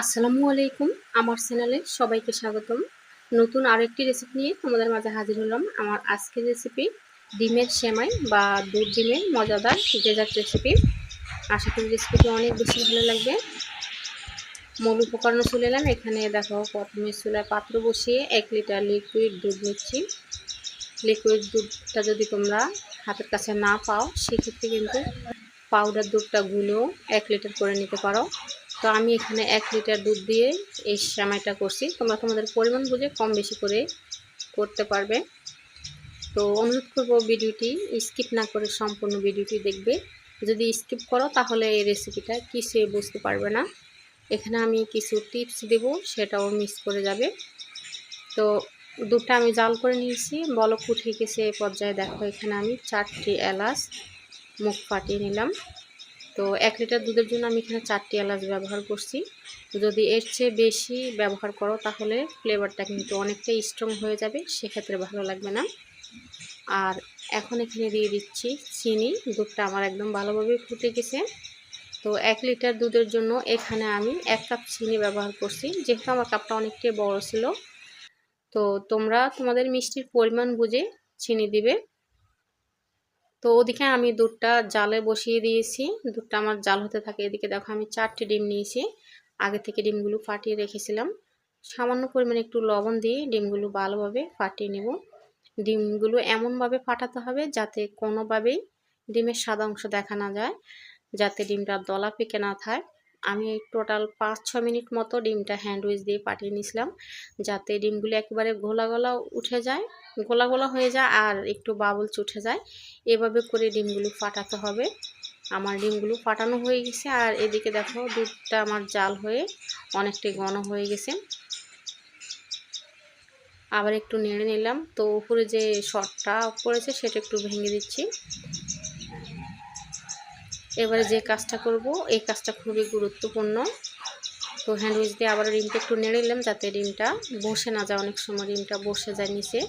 আসসালামু আলাইকুম, আমার চ্যানেলে সবাইকে স্বাগতম। নতুন আরেকটি রেসিপি নিয়ে তোমাদের মাঝে হাজির হলাম। আমার আজকের রেসিপি ডিমের সেমাই বা দুধ ডিমের মজাদার ডেজার্ট রেসিপি আশা করি রেসিপিটি অনেক বেশি ভালো লাগবে। মূল উপকরণ চলে এলাম। এখানে দেখো, প্রথমে চুলায় পাত্র বসিয়ে এক লিটার লিকুইড দুধ নিচ্ছি। লিকুইড দুধটা যদি তোমরা হাতের কাছে না পাও, সেক্ষেত্রে কিন্তু পাউডার দুধটা গুলো এক লিটার করে নিতে পারো। তো আমি এখানে এক লিটার দুধ দিয়ে এই সেমাইটা করছি। তোমরা তোমাদের পরিমাণ বুঝে কম বেশি করে করতে পারবে। তো অনুরোধ করব ভিডিওটি স্কিপ না করে সম্পূর্ণ ভিডিওটি দেখবে। যদি স্কিপ করো তাহলে এই রেসিপিটা কিছু বুঝতে পারবে না। এখানে আমি কিছু টিপস দেব, সেটাও মিস করে যাবে। তো দুধটা আমি জাল করে নিয়েছি। বলক উঠে গেছে পর্যায়ে। দেখো এখানে আমি চারটি এলাচ মুখ ফাটিয়ে নিলাম। তো এক লিটার দুধের জন্য আমি এখানে চারটি এলাচ ব্যবহার করছি। যদি এর চেয়ে বেশি ব্যবহার করো, তাহলে ফ্লেভারটা কিন্তু অনেকটাই স্ট্রং হয়ে যাবে, সেক্ষেত্রে ভালো লাগবে না। আর এখন এখানে দিয়ে দিচ্ছি চিনি, দুধটা আমার একদম ভালোভাবে ফুটে গেছে। তো এক লিটার দুধের জন্য এখানে আমি এক কাপ চিনি ব্যবহার করছি, যেহেতু আমার কাপটা অনেকটাই বড় ছিল। তো তোমরা তোমাদের মিষ্টির পরিমাণ বুঝে চিনি দিবে। তো ওদিকে আমি দুধটা জালে বসিয়ে দিয়েছি। দুধটা আমার জাল হতে থাকে। এদিকে দেখো আমি চারটি ডিম নিয়েছি। আগে থেকে ডিমগুলো ফাটিয়ে রেখেছিলাম। সামান্য পরিমাণে একটু লবণ দিয়ে ডিমগুলো ভালোভাবে ফাটিয়ে নেব। ডিমগুলো এমনভাবে ফাটাতে হবে যাতে কোনোভাবেই ডিমের সাদা অংশ দেখা না যায়, যাতে ডিমটা দলা পেকে না থাকে। আমি টোটাল পাঁচ, ছ মিনিট মতো ডিমটা হ্যান্ডউইচ দিয়ে পাঠিয়ে নিয়েছিলাম, যাতে ডিমগুলো একেবারে গোলা গোলা উঠে যায় গোলা গোলা হয়ে যায় আর একটু বাবলস উঠে যায়। এভাবে করে ডিমগুলো ফাটাতে হবে। আমার ডিমগুলো ফাটানো হয়ে গেছে আর এদিকে দেখো দুধটা আমার জাল হয়ে অনেকটাই ঘন হয়ে গেছে। আবার একটু নেড়ে নিলাম, তো উপরে যে শটটা পড়েছে সেটা একটু ভেঙে দিচ্ছি। এবারে যে কাজটা করব, এই কাজটা খুবই গুরুত্বপূর্ণ। তো হ্যান্ডউইচ দিয়ে আবার ডিমটা একটু নেড়ে নিলাম যাতে ডিমটা বসে না যায়, অনেক সময় ডিমটা বসে যায় নিচে।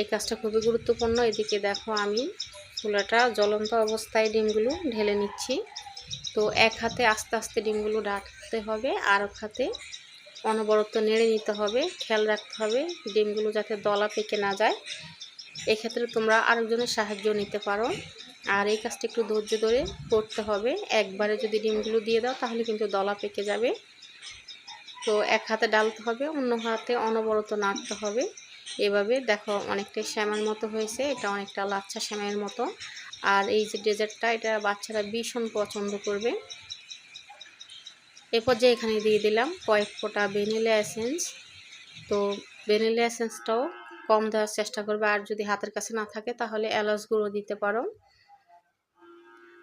এই কাজটা খুবই গুরুত্বপূর্ণ। এদিকে দেখো আমি চুলাটা জ্বলন্ত অবস্থায় ডিমগুলো ঢেলে নিচ্ছি। তো এক হাতে আস্তে আস্তে ডিমগুলো ডাকতে হবে, আর এক হাতে অনবরত নেড়ে নিতে হবে, খেয়াল রাখতে হবে ডিমগুলো যাতে দলা পেকে না যায়। এক্ষেত্রে তোমরা আরেকজনের সাহায্য নিতে পারো। আর এই কাজটা একটু ধৈর্য ধরে করতে হবে। একবারে যদি ডিমগুলো দিয়ে দাও, তাহলে কিন্তু দলা পেকে যাবে। তো এক হাতে ডালতে হবে, অন্য হাতে অনবরত নাড়তে হবে। এভাবে দেখো অনেকটাই শ্যামের মতো হয়েছে, এটা অনেকটা লাচ্ছা শ্যামের মতো। আর এই যে ডেজার্টটা, এটা বাচ্চারা ভীষণ পছন্দ করবে। এরপর যে এখানে দিয়ে দিলাম কয়েক ফোঁটা ভ্যানিলা এসেন্স। তো ভ্যানিলা এসেন্সটাও কম দেওয়ার চেষ্টা করবে। আর যদি হাতের কাছে না থাকে, তাহলে এলাচ গুঁড়ো দিতে পারো।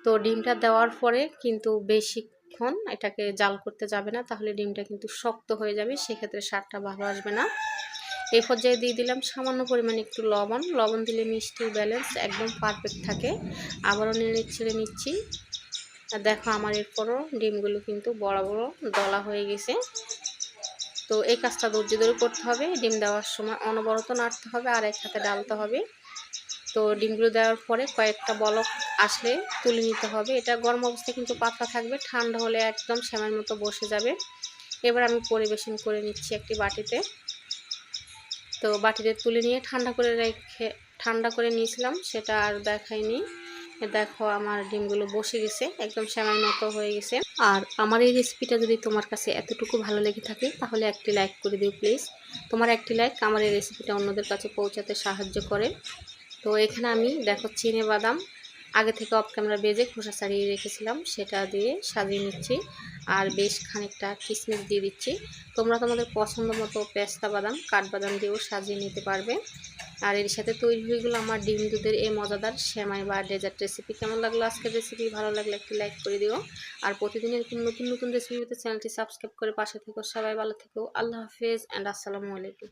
তো ডিমটা দেওয়ার পরে কিন্তু বেশিক্ষণ এটাকে জাল করতে যাবে না, তাহলে ডিমটা কিন্তু শক্ত হয়ে যাবে, সেক্ষেত্রে স্বাদটা ভালো আসবে না। এই পর্যায়ে দিয়ে দিলাম সামান্য পরিমাণে একটু লবণ। লবণ দিলে মিষ্টির ব্যালেন্স একদম পারফেক্ট থাকে। আবারও নেড়ে ছেড়ে নিচ্ছি। আর দেখো আমার এরপরও ডিমগুলো কিন্তু বড় বড় দলা হয়ে গেছে। তো এই কাজটা ধৈর্য ধরে করতে হবে। ডিম দেওয়ার সময় অনবরত নাড়তে হবে, আর এক হাতে ডালতে হবে। তো ডিমগুলো দেওয়ার পরে কয়েকটা বলক আসলে তুলে নিতে হবে। এটা গরম অবস্থায় কিন্তু পাতলা থাকবে, ঠান্ডা হলে একদম শ্যামের মতো বসে যাবে। এবার আমি পরিবেশন করে নিচ্ছি একটি বাটিতে। তো বাটিতে তুলে নিয়ে ঠান্ডা করে রেখে, ঠান্ডা করে নিয়েছিলাম, সেটা আর দেখাইনি। দেখো আমার ডিমগুলো বসে গেছে, একদম শ্যামের মতো হয়ে গেছে। আর আমার এই রেসিপিটা যদি তোমার কাছে এতটুকু ভালো লেগে থাকে, তাহলে একটি লাইক করে দিও প্লিজ। তোমার একটি লাইক আমার এই রেসিপিটা অন্যদের কাছে পৌঁছাতে সাহায্য করে। তো এখানে আমি দেখো চিনে বাদাম, আগে থেকে অফ ক্যামেরা বেজে খোসা ছাড়িয়ে রেখেছিলাম, সেটা দিয়ে সাজিয়ে নিচ্ছি। আর বেশ খানিকটা কিশমিশ দিয়ে দিচ্ছি। তোমরা তোমাদের পছন্দ মতো পেস্তা বাদাম কাঠবাদাম দিয়েও সাজিয়ে নিতে পারবে। আর এর সাথে তৈরি হয়ে গেলো আমার ডিম দুধের এই মজাদার শ্যামাই বা ডেজার্ট রেসিপি কেমন লাগল আজকের রেসিপি ভালো লাগলে একটি লাইক করে দিও। আর প্রতিদিন এরকম নতুন নতুন রেসিপি চ্যানেলটি সাবস্ক্রাইব করে পাশে থেকো। সবাই ভালো থেকো। আল্লাহ হাফেজ অ্যান্ড আসসালামু আলাইকুম।